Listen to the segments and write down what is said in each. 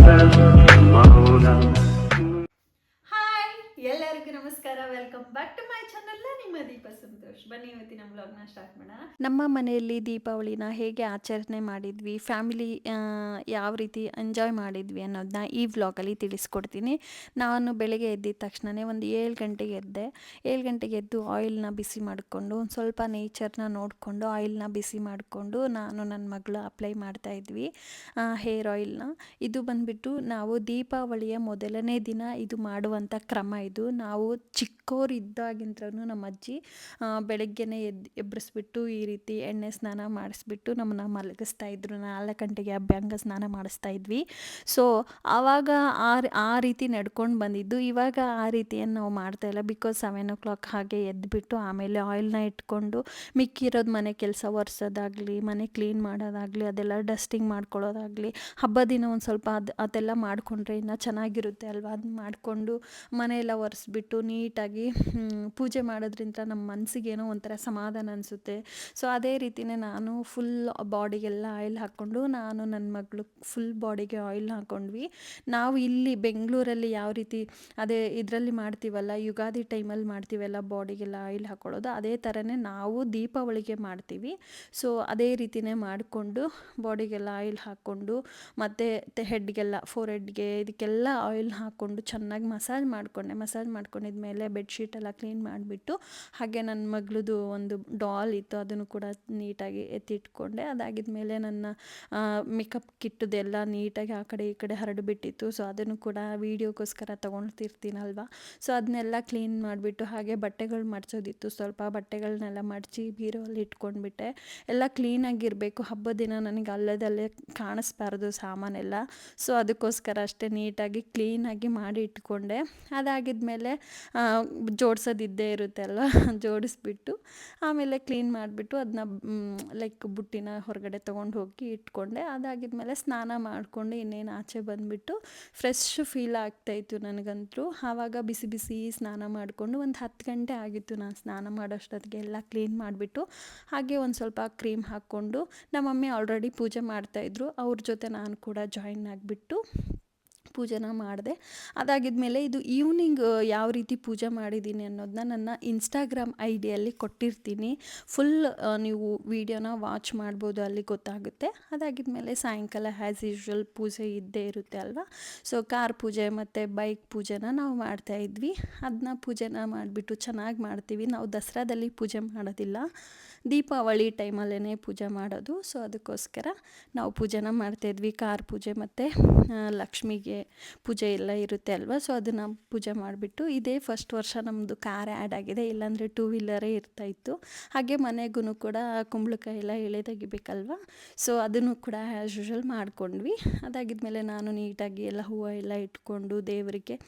Thank you. ಬನ್ನಿ ಇವತ್ತಿನ ಬ್ಲಾಗ್ನ start ಮಾಡೋಣ. ನಮ್ಮ ಮನೆಯಲ್ಲಿ ದೀಪಾವಳಿನ ಹೇಗೆ ಆಚರಣೆ ಮಾಡಿದ್ವಿ ಫ್ಯಾಮಿಲಿ ಯಾವ ರೀತಿ ಎಂಜಾಯ್ ಮಾಡಿದ್ವಿ ಅನ್ನೋದನ್ನ ಈ ವ್ಲಾಗಲ್ಲಿ ತಿಳಿಸ್ಕೊಡ್ತೀನಿ. ನಾನು ಬೆಳಗ್ಗೆ ಎದ್ದಿದ ತಕ್ಷಣವೇ ಒಂದು ಏಳು ಗಂಟೆಗೆ ಎದ್ದೆ. ಏಳು ಗಂಟೆಗೆ ಎದ್ದು ಆಯಿಲ್ನ ಬಿಸಿ ಮಾಡಿಕೊಂಡು, ಒಂದು ಸ್ವಲ್ಪ ನೇಚರ್ನ ನೋಡಿಕೊಂಡು ಆಯಿಲ್ನ ಬಿಸಿ ಮಾಡಿಕೊಂಡು ನಾನು ನನ್ನ ಮಗಳು ಅಪ್ಲೈ ಮಾಡ್ತಾ ಇದ್ವಿ ಹೇರ್ ಆಯಿಲ್ನ ಇದು ಬಂದುಬಿಟ್ಟು ನಾವು ದೀಪಾವಳಿಯ ಮೊದಲನೇ ದಿನ ಇದು ಮಾಡುವಂಥ ಕ್ರಮ ಇದು. ನಾವು ಚಿಕ್ಕವರಿದ್ದಾಗಿಂದ್ರೂ ನಮ್ಮ ಅಜ್ಜಿ ಬೆಳಗ್ಗೆನೇ ಎದ್ದು ಎಬ್ಬರಿಸ್ಬಿಟ್ಟು ಈ ರೀತಿ ಎಣ್ಣೆ ಸ್ನಾನ ಮಾಡಿಸ್ಬಿಟ್ಟು ನಮ್ಮನ್ನ ಮಲಗಿಸ್ತಾ ಇದ್ರು. ನಾಲ್ಕು ಗಂಟೆಗೆ ಅಭ್ಯಂಗ ಸ್ನಾನ ಮಾಡಿಸ್ತಾ ಇದ್ವಿ. ಸೊ ಆವಾಗ ಆ ಆ ರೀತಿ ನಡ್ಕೊಂಡು ಬಂದಿದ್ದು. ಇವಾಗ ಆ ರೀತಿಯನ್ನು ನಾವು ಮಾಡ್ತಾ ಇಲ್ಲ. ಬಿಕಾಸ್ ಸೆವೆನ್ ಓ ಕ್ಲಾಕ್ ಹಾಗೆ ಎದ್ದುಬಿಟ್ಟು ಆಮೇಲೆ ಆಯಿಲ್ನ ಇಟ್ಕೊಂಡು ಮಿಕ್ಕಿರೋದು ಮನೆ ಕೆಲಸ ಒರೆಸೋದಾಗಲಿ, ಮನೆ ಕ್ಲೀನ್ ಮಾಡೋದಾಗಲಿ, ಅದೆಲ್ಲ ಡಸ್ಟಿಂಗ್ ಮಾಡ್ಕೊಳ್ಳೋದಾಗಲಿ ಹಬ್ಬ ದಿನ ಒಂದು ಸ್ವಲ್ಪ ಅದು, ಅದೆಲ್ಲ ಮಾಡಿಕೊಂಡ್ರೆ ಇನ್ನೂ ಚೆನ್ನಾಗಿರುತ್ತೆ ಅಲ್ವಾ? ಅದು ಮಾಡಿಕೊಂಡು ಮನೆಯೆಲ್ಲ ಒರೆಸ್ಬಿಟ್ಟು ನೀಟಾಗಿ ಪೂಜೆ ಮಾಡೋದ್ರಿಂದ ನಮ್ಮ ಮನಸ್ಸಿಗೇನೋ ಒಂಥರ ಸಮಾಧಾನ ಅನಿಸುತ್ತೆ. ಸೊ ಅದೇ ರೀತಿಯೇ ನಾನು ಫುಲ್ ಬಾಡಿಗೆಲ್ಲ ಆಯಿಲ್ ಹಾಕ್ಕೊಂಡು ನಾನು ನನ್ನ ಮಗಳು ಫುಲ್ ಬಾಡಿಗೆ ಆಯಿಲ್ ಹಾಕ್ಕೊಂಡ್ವಿ ನಾವು ಇಲ್ಲಿ ಬೆಂಗಳೂರಲ್ಲಿ ಯಾವ ರೀತಿ ಅದೇ ಇದರಲ್ಲಿ ಮಾಡ್ತೀವಲ್ಲ, ಯುಗಾದಿ ಟೈಮಲ್ಲಿ ಮಾಡ್ತೀವಲ್ಲ ಬಾಡಿಗೆಲ್ಲ ಆಯಿಲ್ ಹಾಕ್ಕೊಳ್ಳೋದು ಅದೇ ಥರನೇ ನಾವು ದೀಪಾವಳಿಗೆ ಮಾಡ್ತೀವಿ. ಸೊ ಅದೇ ರೀತಿಯೇ ಮಾಡಿಕೊಂಡು ಬಾಡಿಗೆಲ್ಲ ಆಯಿಲ್ ಹಾಕ್ಕೊಂಡು ಮತ್ತು ಹೆಡ್ಗೆಲ್ಲ ಫೋರ್ ಹೆಡ್ಗೆ ಇದಕ್ಕೆಲ್ಲ ಆಯಿಲ್ ಹಾಕ್ಕೊಂಡು ಚೆನ್ನಾಗಿ ಮಸಾಜ್ ಮಾಡಿಕೊಂಡೆ. ಮಸಾಜ್ ಮಾಡ್ಕೊಂಡಿದ್ಮೇಲೆ ಬೆಡ್ಶೀಟ್ ಎಲ್ಲ ಕ್ಲೀನ್ ಮಾಡಿಬಿಟ್ಟು ಹಾಗೆ ನನ್ನ ಮಗಳದು ಒಂದು ಡಾಲ್ ಇತ್ತು, ಅದನ್ನು ಕೂಡ ನೀಟಾಗಿ ಎತ್ತಿಟ್ಕೊಂಡೆ. ಅದಾಗಿದ್ಮೇಲೆ ನನ್ನ ಮೇಕಪ್ ಕಿಟ್ಟದೆಲ್ಲ ನೀಟಾಗಿ ಆ ಕಡೆ ಈ ಕಡೆ ಹರಡಿಬಿಟ್ಟಿತ್ತು. ಸೊ ಅದನ್ನು ಕೂಡ ವೀಡಿಯೋಗೋಸ್ಕರ ತೊಗೊಳ್ತಿರ್ತೀನಲ್ವ ಸೊ ಅದನ್ನೆಲ್ಲ ಕ್ಲೀನ್ ಮಾಡಿಬಿಟ್ಟು ಹಾಗೆ ಬಟ್ಟೆಗಳು ಮಡ್ಚೋದಿತ್ತು ಸ್ವಲ್ಪ ಬಟ್ಟೆಗಳನ್ನೆಲ್ಲ ಮಡಚಿ ಬೀರೋಲ್ಲಿ ಇಟ್ಕೊಂಡ್ಬಿಟ್ಟೆ. ಎಲ್ಲ ಕ್ಲೀನಾಗಿರಬೇಕು ಹಬ್ಬದ ದಿನ ನನಗೆ ಅಲ್ಲದಲ್ಲೇ ಕಾಣಿಸ್ಬಾರ್ದು ಸಾಮಾನೆಲ್ಲ. ಸೊ ಅದಕ್ಕೋಸ್ಕರ ಅಷ್ಟೇ ನೀಟಾಗಿ ಕ್ಲೀನಾಗಿ ಮಾಡಿ ಇಟ್ಕೊಂಡೆ ಅದಾಗಿದ್ಮೇಲೆ ಜೋಡಿಸೋದಿದ್ದೇ ಇರುತ್ತೆ ಅಲ್ವಾ ಜೋಡಿಸ್ಬಿಟ್ಟು. ಆಮೇಲೆ ಕ್ಲೀನ್ ಮಾಡಿಬಿಟ್ಟು ಅದನ್ನ ಲೈಕ್ ಬುಟ್ಟಿನ ಹೊರಗಡೆ ತೊಗೊಂಡು ಹೋಗಿ ಇಟ್ಕೊಂಡೆ. ಅದಾಗಿದ್ಮೇಲೆ ಸ್ನಾನ ಮಾಡಿಕೊಂಡು ಇನ್ನೇನು ಆಚೆ ಬಂದುಬಿಟ್ಟು ಫ್ರೆಶ್ ಫೀಲ್ ಆಗ್ತಾಯಿತ್ತು ನನಗಂತೂ ಆವಾಗ ಬಿಸಿ ಬಿಸಿ ಸ್ನಾನ ಮಾಡಿಕೊಂಡು ಒಂದು ಹತ್ತು ಗಂಟೆ ಆಗಿತ್ತು ನಾನು ಸ್ನಾನ ಮಾಡೋಷ್ಟೊತ್ತಿಗೆ ಎಲ್ಲ ಕ್ಲೀನ್ ಮಾಡಿಬಿಟ್ಟು ಹಾಗೆ ಒಂದು ಸ್ವಲ್ಪ ಕ್ರೀಮ್ ಹಾಕ್ಕೊಂಡು ನಮ್ಮ ಮಮ್ಮಿ ಆಲ್ರೆಡಿ ಪೂಜೆ ಮಾಡ್ತಾಯಿದ್ರು ಅವ್ರ ಜೊತೆ ನಾನು ಕೂಡ ಜಾಯಿನ್ ಆಗಿಬಿಟ್ಟು ಪೂಜೆನ ಮಾಡಿದೆ. ಅದಾಗಿದ್ಮೇಲೆ ಇದು ಈವ್ನಿಂಗ್ ಯಾವ ರೀತಿ ಪೂಜೆ ಮಾಡಿದ್ದೀನಿ ಅನ್ನೋದನ್ನ ನನ್ನ ಇನ್ಸ್ಟಾಗ್ರಾಮ್ ಐ ಡಿಯಲ್ಲಿ ಕೊಟ್ಟಿರ್ತೀನಿ ಫುಲ್ ನೀವು ವಿಡಿಯೋನ ವಾಚ್ ಮಾಡ್ಬೋದು ಅಲ್ಲಿ ಗೊತ್ತಾಗುತ್ತೆ. ಅದಾಗಿದ್ಮೇಲೆ ಸಾಯಂಕಾಲ ಆ್ಯಸ್ ಯೂಶ್ವಲ್ ಪೂಜೆ ಇದ್ದೇ ಇರುತ್ತೆ ಅಲ್ವಾ? ಸೊ ಕಾರ್ ಪೂಜೆ ಮತ್ತು ಬೈಕ್ ಪೂಜೆನ ನಾವು ಮಾಡ್ತಾ ಇದ್ವಿ. ಅದನ್ನ ಪೂಜೆನ ಮಾಡಿಬಿಟ್ಟು ಚೆನ್ನಾಗಿ ಮಾಡ್ತೀವಿ. ನಾವು ದಸರಾದಲ್ಲಿ ಪೂಜೆ ಮಾಡೋದಿಲ್ಲ. ದೀಪಾವಳಿ ಟೈಮಲ್ಲೇ ಪೂಜೆ ಮಾಡೋದು. ಸೊ ಅದಕ್ಕೋಸ್ಕರ ನಾವು ಪೂಜೆನ ಮಾಡ್ತಾಯಿದ್ವಿ ಕಾರ್ ಪೂಜೆ ಮತ್ತು ಲಕ್ಷ್ಮಿಗೆ ಪೂಜೆ ಎಲ್ಲ ಇರುತ್ತೆ ಅಲ್ವಾ? ಸೊ ಅದನ್ನು ಪೂಜೆ ಮಾಡಿಬಿಟ್ಟು ಇದೇ ಫಸ್ಟ್ ವರ್ಷ ನಮ್ಮದು ಕಾರ್ ಆ್ಯಡ್ ಆಗಿದೆ. ಇಲ್ಲಾಂದರೆ ಟೂ ವೀಲರೇ ಇರ್ತಾಯಿತ್ತು ಹಾಗೆ ಮನೆಗೂ ಕೂಡ ಕುಂಬಳಕಾಯಿ ಎಲ್ಲ ಎಳೆ ತೆಗಿಬೇಕಲ್ವ? ಸೊ ಅದನ್ನು ಕೂಡ ಆ್ಯಸ್ ಯೂಶಲ್ ಮಾಡಿಕೊಂಡ್ವಿ. ಅದಾಗಿದ್ಮೇಲೆ ನಾನು ನೀಟಾಗಿ ಎಲ್ಲ ಹೂವು ಎಲ್ಲ ಇಟ್ಕೊಂಡು, ದೇವರಿಗೆ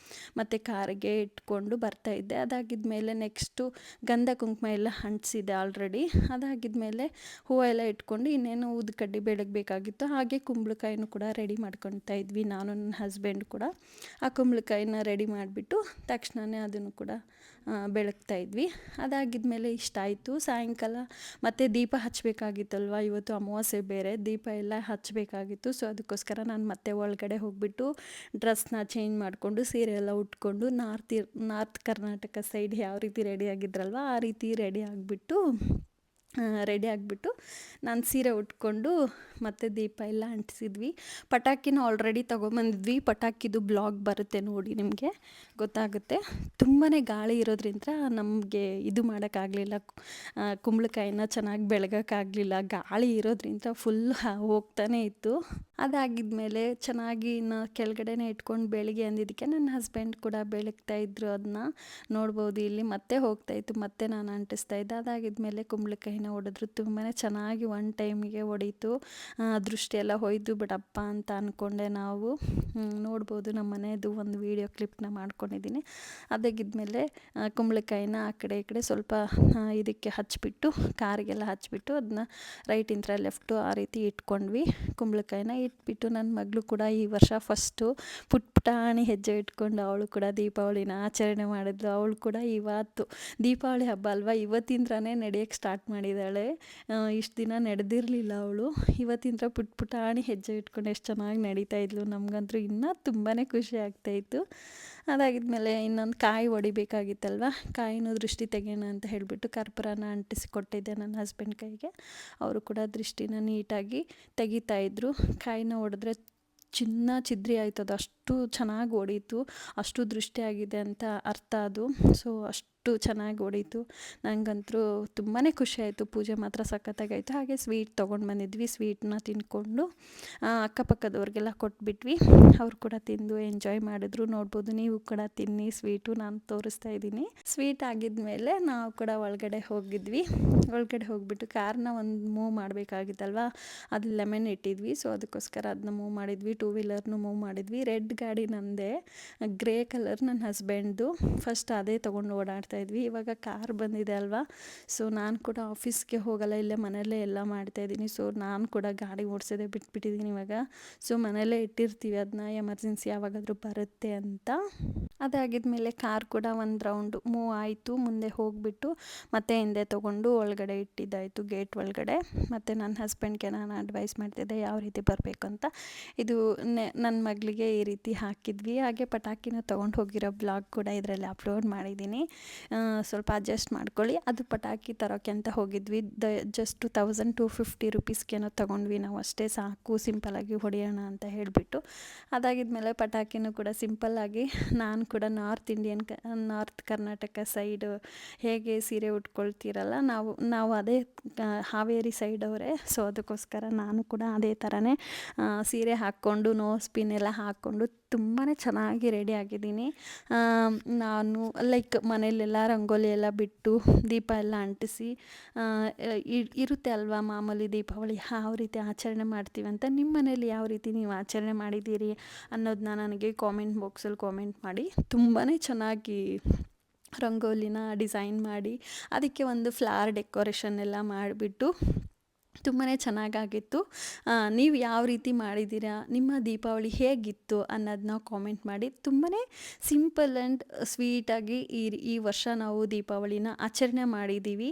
ಮತ್ತು ಕಾರಿಗೆ ಇಟ್ಕೊಂಡು ಬರ್ತಾಯಿದ್ದೆ ಅದಾಗಿದ್ಮೇಲೆ ನೆಕ್ಸ್ಟು ಗಂಧ ಕುಂಕುಮ ಎಲ್ಲ ಹಂಟಿಸಿದೆ ಆಲ್ರೆಡಿ ಅದಾಗಿದ್ಮೇಲೆ ಹೂವು ಎಲ್ಲ ಇಟ್ಕೊಂಡು ಇನ್ನೇನು ಊದ್ಕಡ್ಡಿ ಕಡ್ಡಿ ಬೆಳಗಬೇಕಾಗಿತ್ತು ಹಾಗೆ ಕುಂಬಳಕಾಯಿನೂ ಕೂಡ ರೆಡಿ ಮಾಡ್ಕೊತಾ ಇದ್ವಿ ನಾನು, ನನ್ನ ಹಸ್ಬೆಂಡ್ ಕೂಡ. ಆ ಕುಂಬಳಕಾಯಿನ ರೆಡಿ ಮಾಡಿಬಿಟ್ಟು ತಕ್ಷಣವೇ ಅದನ್ನು ಕೂಡ ಬೆಳಗ್ತಾ ಇದ್ವಿ. ಅದಾಗಿದ್ಮೇಲೆ ಇಷ್ಟ ಆಯಿತು. ಸಾಯಂಕಾಲ ಮತ್ತು ದೀಪ ಹಚ್ಚಬೇಕಾಗಿತ್ತಲ್ವ ಇವತ್ತು ಅಮಾವಾಸ್ಯೆ ಬೇರೆ, ದೀಪ ಎಲ್ಲ ಹಚ್ಚಬೇಕಾಗಿತ್ತು ಸೊ ಅದಕ್ಕೋಸ್ಕರ ನಾನು ಮತ್ತೆ ಒಳಗಡೆ ಹೋಗಿಬಿಟ್ಟು ಡ್ರೆಸ್ನ ಚೇಂಜ್ ಮಾಡಿಕೊಂಡು, ಸೀರೆ ಎಲ್ಲ ಉಟ್ಕೊಂಡು ನಾರ್ತ್ ನಾರ್ತ್ ಕರ್ನಾಟಕ ಸೈಡ್ ಯಾವ ರೀತಿ ರೆಡಿ ಆಗಿದ್ರಲ್ವ, ಆ ರೀತಿ ರೆಡಿ ಆಗಿಬಿಟ್ಟು ರೆಡಿ ಆಗಿಬಿಟ್ಟು ನಾನು ಸೀರೆ ಉಟ್ಕೊಂಡು ಮತ್ತೆ ದೀಪ ಎಲ್ಲ ಅಂಟಿಸಿದ್ವಿ. ಪಟಾಕಿನ ಆಲ್ರೆಡಿ ತೊಗೊಂಬಂದಿದ್ವಿ. ಪಟಾಕಿದು ಬ್ಲಾಗ್ ಬರುತ್ತೆ ನೋಡಿ ನಿಮಗೆ, ಗೊತ್ತಾಗುತ್ತೆ. ತುಂಬಾ ಗಾಳಿ ಇರೋದ್ರಿಂದ ನಮಗೆ ಇದು ಮಾಡೋಕ್ಕಾಗಲಿಲ್ಲ. ಕುಂಬಳಕಾಯಿನ ಚೆನ್ನಾಗಿ ಬೆಳಗೋಕ್ಕಾಗಲಿಲ್ಲ. ಗಾಳಿ ಇರೋದ್ರಿಂದ ಫುಲ್ ಹೋಗ್ತಾನೆ ಇತ್ತು. ಅದಾಗಿದ್ಮೇಲೆ ಚೆನ್ನಾಗಿ ಇನ್ನು ಕೆಳಗಡೆನೇ ಇಟ್ಕೊಂಡು ಬೆಳಿಗ್ಗೆ ಅಂದಿದ್ದಕ್ಕೆ ನನ್ನ ಹಸ್ಬೆಂಡ್ ಕೂಡ ಬೆಳಗ್ತಾ ಇದ್ರು ಅದನ್ನ ನೋಡ್ಬೋದು. ಇಲ್ಲಿ ಮತ್ತೆ ಹೋಗ್ತಾ ಇತ್ತು. ಮತ್ತೆ ನಾನು ಅಂಟಿಸ್ತಾ ಇದ್ದೆ. ಅದಾಗಿದ್ಮೇಲೆ ಕುಂಬಳಕಾಯಿನ ಹೊಡೆದ್ರು ತುಂಬಾ ಚೆನ್ನಾಗಿ ಒನ್ ಟೈಮಿಗೆ ಹೊಡೀತು. ದೃಷ್ಟಿ ಎಲ್ಲ ಹೋಯ್ತು ಬಿಡಪ್ಪ ಅಂತ ಅಂದ್ಕೊಂಡೆ ನಾವು. ನೋಡ್ಬೋದು ನಮ್ಮ ಮನೆಯದು ಒಂದು ವೀಡಿಯೋ ಕ್ಲಿಪ್ನ ಮಾಡ್ಕೊಂಡಿದ್ದೀನಿ ಅದಾಗಿದ್ಮೇಲೆ ಕುಂಬಳಕಾಯಿನ ಆ ಕಡೆ ಈ ಕಡೆ ಸ್ವಲ್ಪ ಇದಕ್ಕೆ ಹಚ್ಚಿಬಿಟ್ಟು ಕಾರಿಗೆಲ್ಲ ಹಚ್ಚಿಬಿಟ್ಟು ಅದನ್ನ ರೈಟಿಂದ ಲೆಫ್ಟು ಆ ರೀತಿ ಇಟ್ಕೊಂಡ್ವಿ. ಕುಂಬಳಕಾಯಿನ ಇಟ್ಬಿಟ್ಟು ನನ್ನ ಮಗಳು ಕೂಡ ಈ ವರ್ಷ ಫಸ್ಟು ಪುಟ್ ಪುಟಾಣಿ ಹೆಜ್ಜೆ ಇಟ್ಕೊಂಡು ಅವಳು ಕೂಡ ದೀಪಾವಳಿನ ಆಚರಣೆ ಮಾಡಿದ್ಲು. ಅವಳು ಕೂಡ ಇವತ್ತು ದೀಪಾವಳಿ ಹಬ್ಬ ಅಲ್ವಾ? ಇವತ್ತಿಂದ್ರೇ ನಡೆಯೋಕ್ಕೆ ಸ್ಟಾರ್ಟ್ ಮಾಡಿರೋದು ಇದ್ದಾಳೆ. ಇಷ್ಟು ದಿನ ನಡೆದಿರಲಿಲ್ಲ ಅವಳು. ಇವತ್ತಿಂದ ಪುಟ್ ಪುಟಾಣಿ ಹೆಜ್ಜೆ ಇಟ್ಕೊಂಡು ಎಷ್ಟು ಚೆನ್ನಾಗಿ ನಡೀತಾ ಇದ್ಲು. ನಮಗಂತೂ ಇನ್ನೂ ತುಂಬಾ ಖುಷಿ ಆಗ್ತಾಯಿತ್ತು ಅದಾಗಿದ್ಮೇಲೆ ಇನ್ನೊಂದು ಕಾಯಿ ಹೊಡಿಬೇಕಾಗಿತ್ತಲ್ವ ಕಾಯಿನೂ ದೃಷ್ಟಿ ತೆಗೆಯೋಣ ಅಂತ ಹೇಳಿಬಿಟ್ಟು ಕರ್ಪೂರನ ಅಂಟಿಸಿ ಕೊಟ್ಟಿದ್ದೆ ನನ್ನ ಹಸ್ಬೆಂಡ್ ಕೈಗೆ. ಅವರು ಕೂಡ ದೃಷ್ಟಿನ ನೀಟಾಗಿ ತೆಗಿತಾಯಿದ್ರು ಕಾಯಿನ ಹೊಡೆದ್ರೆ ಚಿನ್ನ ಚಿದ್ರಿ ಆಯ್ತದ. ಅಷ್ಟು ಚೆನ್ನಾಗಿ ಹೊಡೀತು ಅಷ್ಟು ದೃಷ್ಟಿ ಆಗಿದೆ ಅಂತ ಅರ್ಥ ಅದು. ಸೊ ಅಷ್ಟು ಚೆನ್ನಾಗಿ ಹೊಡೀತು ನನಗಂತೂ ತುಂಬಾ ಖುಷಿ ಆಯಿತು. ಪೂಜೆ ಮಾತ್ರ ಸಖತ್ತಾಗಾಯಿತು. ಹಾಗೆ ಸ್ವೀಟ್ ತೊಗೊಂಡು ಬಂದಿದ್ವಿ. ಸ್ವೀಟ್ನ ತಿಂದ್ಕೊಂಡು ಆ, ಅಕ್ಕಪಕ್ಕದವ್ರಿಗೆಲ್ಲ ಕೊಟ್ಬಿಟ್ವಿ. ಅವ್ರು ಕೂಡ ತಿಂದು ಎಂಜಾಯ್ ಮಾಡಿದ್ರು. ನೋಡ್ಬೋದು ನೀವು ಕೂಡ ತಿನ್ನಿ ಸ್ವೀಟು. ನಾನು ತೋರಿಸ್ತಾ ಇದ್ದೀನಿ. ಸ್ವೀಟ್ ಆಗಿದ್ಮೇಲೆ ನಾವು ಕೂಡ ಒಳಗಡೆ ಹೋಗಿದ್ವಿ. ಒಳಗಡೆ ಹೋಗಿಬಿಟ್ಟು ಕಾರ್ನ ಒಂದು ಮೂವ್ ಮಾಡಬೇಕಾಗಿತ್ತಲ್ವ? ಅದು ಲೆಮನ್ ಇಟ್ಟಿದ್ವಿ. ಸೊ ಅದಕ್ಕೋಸ್ಕರ ಅದನ್ನ ಮೂವ್ ಮಾಡಿದ್ವಿ. ಟೂ ವೀಲರ್ನು ಮೂವ್ ಮಾಡಿದ್ವಿ. ರೆಡ್ ಗಾಡಿ ನಂದೇ ಗ್ರೇ ಕಲರ್ ನನ್ನ ಹಸ್ಬೆಂಡ್ದು. ಫಸ್ಟ್ ಅದೇ ತೊಗೊಂಡು ಓಡಾಡ್ತಾ ಇದ್ವಿ. ಇವಾಗ ಕಾರ್ ಬಂದಿದೆ ಅಲ್ವಾ? ಸೊ ನಾನು ಕೂಡ ಆಫೀಸ್ಗೆ ಹೋಗಲ್ಲ, ಇಲ್ಲೇ ಮನೆಯಲ್ಲೇ ಎಲ್ಲ ಮಾಡ್ತಾ ಇದ್ದೀನಿ. ಸೊ ನಾನು ಕೂಡ ಗಾಡಿ ಓಡಿಸೋದೇ ಬಿಟ್ಬಿಟ್ಟಿದ್ದೀನಿ ಇವಾಗ. ಸೊ ಮನೆಯಲ್ಲೇ ಇಟ್ಟಿರ್ತೀವಿ. ಅದನ್ನ ಎಮರ್ಜೆನ್ಸಿ ಯಾವಾಗಾದರೂ ಬರುತ್ತೆ ಅಂತ. ಅದಾಗಿದ್ಮೇಲೆ ಕಾರ್ ಕೂಡ ಒಂದು ರೌಂಡ್ ಮೂವ್ ಆಯಿತು. ಮುಂದೆ ಹೋಗಿಬಿಟ್ಟು ಮತ್ತೆ ಹಿಂದೆ ತೊಗೊಂಡು ಒಳಗಡೆ ಇಟ್ಟಿದ್ದಾಯಿತು ಗೇಟ್ ಒಳಗಡೆ. ಮತ್ತು ನನ್ನ ಹಸ್ಬೆಂಡ್ಗೆ ನಾನು ಅಡ್ವೈಸ್ ಮಾಡ್ತಿದ್ದೆ, ಯಾವ ರೀತಿ ಬರಬೇಕು ಅಂತ. ಇದು ನನ್ನ ಮಗಳಿಗೆ ಈ ರೀತಿ ಹಾಕಿದ್ವಿ. ಹಾಗೆ ಪಟಾಕಿನ ತೊಗೊಂಡು ಹೋಗಿರೋ ಬ್ಲಾಗ್ ಕೂಡ ಇದರಲ್ಲಿ ಅಪ್ಲೋಡ್ ಮಾಡಿದ್ದೀನಿ. ಸ್ವಲ್ಪ ಅಡ್ಜಸ್ಟ್ ಮಾಡ್ಕೊಳ್ಳಿ. ಅದು ಪಟಾಕಿ ತರೋಕ್ಕೆ ಅಂತ ಹೋಗಿದ್ವಿ. The just thousand two fifty ರುಪೀಸ್ಗೇನೋ ತೊಗೊಂಡ್ವಿ ನಾವು ಅಷ್ಟೇ ಸಾಕು ಸಿಂಪಲಾಗಿ ಹೊಡೆಯೋಣ ಅಂತ ಹೇಳಿಬಿಟ್ಟು. ಅದಾಗಿದ್ಮೇಲೆ ಪಟಾಕಿನೂ ಕೂಡ ಸಿಂಪಲ್ಲಾಗಿ ನಾನು ಕೂಡ ನಾರ್ತ್ ಇಂಡಿಯನ್ ಕ ನಾರ್ತ್ ಕರ್ನಾಟಕ ಸೈಡು ಹೇಗೆ ಸೀರೆ ಉಟ್ಕೊಳ್ತೀರಲ್ಲ, ನಾವು ನಾವು ಅದೇ ಹಾವೇರಿ ಸೈಡ್ ಅವರೇ. ಸೊ ಅದಕ್ಕೋಸ್ಕರ ನಾನು ಕೂಡ ಅದೇ ಥರನೇ ಸೀರೆ ಹಾಕ್ಕೊಂಡು ನೋ ಪಿನ್ ಎಲ್ಲ ಹಾಕ್ಕೊಂಡು ತುಂಬಾ ಚೆನ್ನಾಗಿ ರೆಡಿ ಆಗಿದ್ದೀನಿ. ನಾನು ಲೈಕ್ ಮನೆಯಲ್ಲೆಲ್ಲ ರಂಗೋಲಿ ಎಲ್ಲ ಬಿಟ್ಟು ದೀಪ ಎಲ್ಲ ಅಂಟಿಸಿ ಇರುತ್ತೆ ಅಲ್ವಾ ಮಾಮೂಲಿ ದೀಪಾವಳಿ? ಯಾವ ರೀತಿ ಆಚರಣೆ ಮಾಡ್ತೀವಿ ಅಂತ ನಿಮ್ಮ ಮನೇಲಿ ಯಾವ ರೀತಿ ನೀವು ಆಚರಣೆ ಮಾಡಿದ್ದೀರಿ ಅನ್ನೋದನ್ನ ನನಗೆ ಕಾಮೆಂಟ್ ಬಾಕ್ಸಲ್ಲಿ ಕಾಮೆಂಟ್ ಮಾಡಿ. ತುಂಬಾ ಚೆನ್ನಾಗಿ ರಂಗೋಲಿನ ಡಿಸೈನ್ ಮಾಡಿ, ಅದಕ್ಕೆ ಒಂದು ಫ್ಲವರ್ ಡೆಕೋರೇಷನ್ ಎಲ್ಲ ಮಾಡಿಬಿಟ್ಟು ತುಂಬಾ ಚೆನ್ನಾಗಾಗಿತ್ತು. ನೀವು ಯಾವ ರೀತಿ ಮಾಡಿದ್ದೀರಾ, ನಿಮ್ಮ ದೀಪಾವಳಿ ಹೇಗಿತ್ತು ಅನ್ನೋದನ್ನ ಕಾಮೆಂಟ್ ಮಾಡಿ. ತುಂಬಾ ಸಿಂಪಲ್ ಆ್ಯಂಡ್ ಸ್ವೀಟಾಗಿ ಈ ಈ ವರ್ಷ ನಾವು ದೀಪಾವಳಿನ ಆಚರಣೆ ಮಾಡಿದ್ದೀವಿ.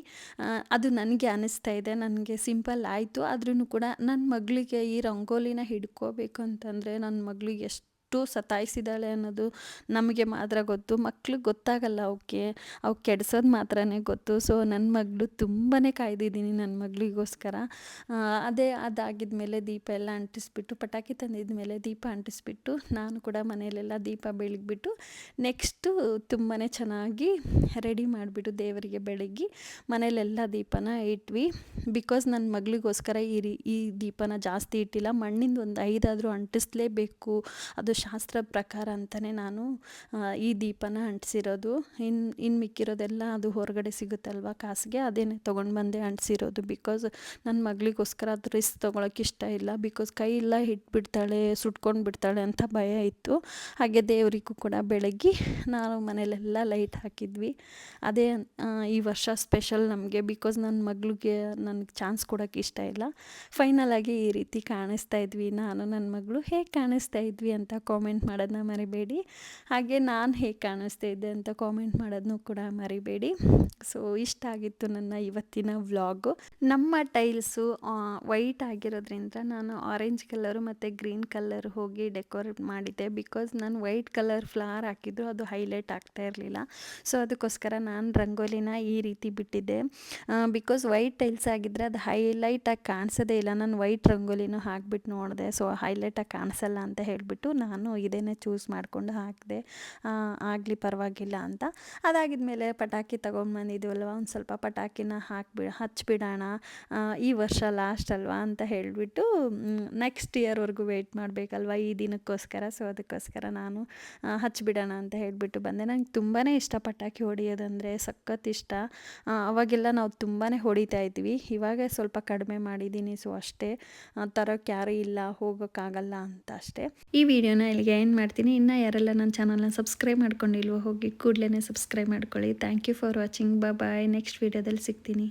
ಅದು ನನಗೆ ಅನ್ನಿಸ್ತಾ ಇದೆ, ನನಗೆ ಸಿಂಪಲ್ ಆಯಿತು. ಆದ್ರೂ ಕೂಡ ನನ್ನ ಮಗಳಿಗೆ ಈ ರಂಗೋಲಿನ ಹಿಡ್ಕೋಬೇಕು ಅಂತಂದರೆ ನನ್ನ ಮಗಳಿಗೆ ಎಷ್ಟು ಸತಾಯಿಸಿದಾಳೆ ಅನ್ನೋದು ನಮಗೆ ಮಾತ್ರ ಗೊತ್ತು. ಮಕ್ಳಿಗೆ ಗೊತ್ತಾಗಲ್ಲ ಅವಕ್ಕೆ. ಅವು ಕೆಡ್ಸೋದು ಮಾತ್ರನೇ ಗೊತ್ತು. ಸೊ ನನ್ನ ಮಗಳು ತುಂಬಾ ಕಾಯ್ದಿದ್ದೀನಿ ನನ್ನ ಮಗಳಿಗೋಸ್ಕರ. ಅದೇ ಅದೇ ಅದಾಗಿದ್ಮೇಲೆ ದೀಪ ಎಲ್ಲ ಅಂಟಿಸ್ಬಿಟ್ಟು, ಪಟಾಕಿ ತಂದಿದ ಮೇಲೆ ದೀಪ ಅಂಟಿಸ್ಬಿಟ್ಟು, ನಾನು ಕೂಡ ಮನೆಯಲ್ಲೆಲ್ಲ ದೀಪ ಬೆಳಗ್ಬಿಟ್ಟು ನೆಕ್ಸ್ಟು ತುಂಬಾ ಚೆನ್ನಾಗಿ ರೆಡಿ ಮಾಡಿಬಿಟ್ಟು ದೇವರಿಗೆ ಬೆಳಗ್ಗೆ ಮನೇಲೆಲ್ಲ ದೀಪನ ಇಟ್ವಿ. ಬಿಕಾಸ್ ನನ್ನ ಮಗಳಿಗೋಸ್ಕರ ಈ ರೀ, ಈ ದೀಪನ ಜಾಸ್ತಿ ಇಟ್ಟಿಲ್ಲ. ಮಣ್ಣಿಂದ ಒಂದು ಐದಾದರೂ ಅಂಟಿಸ್ಲೇಬೇಕು. ಅದು ಶಾಸ್ತ್ರ ಪ್ರಕಾರ ಅಂತಲೇ ನಾನು ಈ ದೀಪನ ಅಂಟಿಸಿರೋದು. ಇನ್ನು ಇನ್ನು ಮಿಕ್ಕಿರೋದೆಲ್ಲ ಅದು ಹೊರಗಡೆ ಸಿಗುತ್ತಲ್ವ ಕಾಸಿಗೆ? ಅದೇನೆ ತೊಗೊಂಡು ಬಂದೆ ಅಂಟಿಸಿರೋದು. ಬಿಕಾಸ್ ನನ್ನ ಮಗಳಿಗೋಸ್ಕರ ಅದು ರಿಸ್ಕ್ ತೊಗೊಳಕ್ಕೆ ಇಷ್ಟ ಇಲ್ಲ. ಬಿಕಾಸ್ ಕೈ ಎಲ್ಲ ಹಿಟ್ಬಿಡ್ತಾಳೆ, ಸುಟ್ಕೊಂಡು ಬಿಡ್ತಾಳೆ ಅಂತ ಭಯ ಇತ್ತು. ಹಾಗೆ ದೇವರಿಗೂ ಕೂಡ ಬೆಳಗ್ಗೆ ನಾವು ಮನೇಲೆಲ್ಲ ಲೈಟ್ ಹಾಕಿದ್ವಿ. ಅದೇ ಈ ವರ್ಷ ಸ್ಪೆಷಲ್ ನಮಗೆ. ಬಿಕಾಸ್ ನನ್ನ ಮಗಳಿಗೆ ನನಗೆ ಚಾನ್ಸ್ ಕೊಡೋಕ್ಕೆ ಇಷ್ಟ ಇಲ್ಲ. ಫೈನಲ್ ಆಗಿ ಈ ರೀತಿ ಕಾಣಿಸ್ತಾ ಇದ್ವಿ. ನಾನು ನನ್ನ ಮಗಳು ಹೇಗೆ ಕಾಣಿಸ್ತಾ ಇದ್ವಿ ಅಂತ ಕಾಮೆಂಟ್ ಮಾಡೋದನ್ನ ಮರಿಬೇಡಿ. ಹಾಗೆ ನಾನು ಹೇಗೆ ಕಾಣಿಸ್ತಾ ಇದ್ದೆ ಅಂತ ಕಾಮೆಂಟ್ ಮಾಡೋದನ್ನು ಕೂಡ ಮರಿಬೇಡಿ. ಸೊ ಇಷ್ಟ ಆಗಿತ್ತು ನನ್ನ ಇವತ್ತಿನ ವ್ಲಾಗು ನಮ್ಮ ಟೈಲ್ಸು ವೈಟ್ ಆಗಿರೋದ್ರಿಂದ ನಾನು ಆರೆಂಜ್ ಕಲರು ಮತ್ತು ಗ್ರೀನ್ ಕಲರ್ ಹೋಗಿ ಡೆಕೋರೇಟ್ ಮಾಡಿದ್ದೆ. ಬಿಕಾಸ್ ನಾನು ವೈಟ್ ಕಲರ್ ಫ್ಲವರ್ ಹಾಕಿದ್ರು ಅದು ಹೈಲೈಟ್ ಆಗ್ತಾ ಇರಲಿಲ್ಲ. ಸೊ ಅದಕ್ಕೋಸ್ಕರ ನಾನು ರಂಗೋಲಿನ ಈ ರೀತಿ ಬಿಟ್ಟಿದ್ದೆ. ಬಿಕಾಸ್ ವೈಟ್ ಟೈಲ್ಸ್ ಆಗಿದ್ದರೆ ಅದು ಹೈಲೈಟಾಗಿ ಕಾಣಿಸೋದೇ ಇಲ್ಲ. ನಾನು ವೈಟ್ ರಂಗೋಲಿನೂ ಹಾಕ್ಬಿಟ್ಟು ನೋಡಿದೆ. ಸೊ ಹೈಲೈಟಾಗಿ ಕಾಣಿಸಲ್ಲ ಅಂತ ಹೇಳಿಬಿಟ್ಟು ನಾನು ಇದೇನೇ ಚೂಸ್ ಮಾಡಿಕೊಂಡು ಹಾಕಿದೆ ಆಗಲಿ ಪರವಾಗಿಲ್ಲ ಅಂತ. ಅದಾಗಿದ್ಮೇಲೆ ಪಟಾಕಿ ತೊಗೊಂಡು ಬಂದಿದ್ದೀವಲ್ವ ಒಂದು ಸ್ವಲ್ಪ ಪಟಾಕಿನ ಹಾಕ್ಬಿ ಹಚ್ಚಿಬಿಡೋಣ ಈ ವರ್ಷ ಲಾಸ್ಟ್ ಅಲ್ವಾ ಅಂತ ಹೇಳಿಬಿಟ್ಟು ನೆಕ್ಸ್ಟ್ ಇಯರ್ವರೆಗೂ ವೆಯ್ಟ್ ಮಾಡಬೇಕಲ್ವ ಈ ದಿನಕ್ಕೋಸ್ಕರ? ಸೊ ಅದಕ್ಕೋಸ್ಕರ ನಾನು ಹಚ್ಚಿಬಿಡೋಣ ಅಂತ ಹೇಳಿಬಿಟ್ಟು ಬಂದೆ. ನಂಗೆ ತುಂಬಾ ಇಷ್ಟ ಪಟಾಕಿ ಹೊಡೆಯೋದಂದರೆ, ಸಖತ್ ಇಷ್ಟ. ಅವಾಗೆಲ್ಲ ನಾವು ತುಂಬಾ ಹೊಡಿತಾ ಇದ್ವಿ. ಇವಾಗ ಸ್ವಲ್ಪ ಕಡಿಮೆ ಮಾಡಿದ್ದೀನಿ ಸೊ ಅಷ್ಟೇ. ತರೋಕ್ಕೆ ಯಾರೂ ಇಲ್ಲ, ಹೋಗೋಕ್ಕಾಗಲ್ಲ ಅಂತ ಅಷ್ಟೇ. ಈ ವಿಡಿಯೋನ ಇಲ್ಲಿಗೆ ಏನು ಮಾಡ್ತೀನಿ. ಇನ್ನು ಯಾರೆಲ್ಲ ನನ್ನ ಚಾನಲ್ನ ಸಬ್ಸ್ಕ್ರೈಬ್ ಮಾಡ್ಕೊಂಡಿಲ್ವೋ ಹೋಗಿ ಕೂಡಲೇ ಸಬ್ಸ್ಕ್ರೈಬ್ ಮಾಡ್ಕೊಳ್ಳಿ. Thank you for watching bye next ವೀಡಿಯೋದಲ್ಲಿ ಸಿಗ್ತೀನಿ.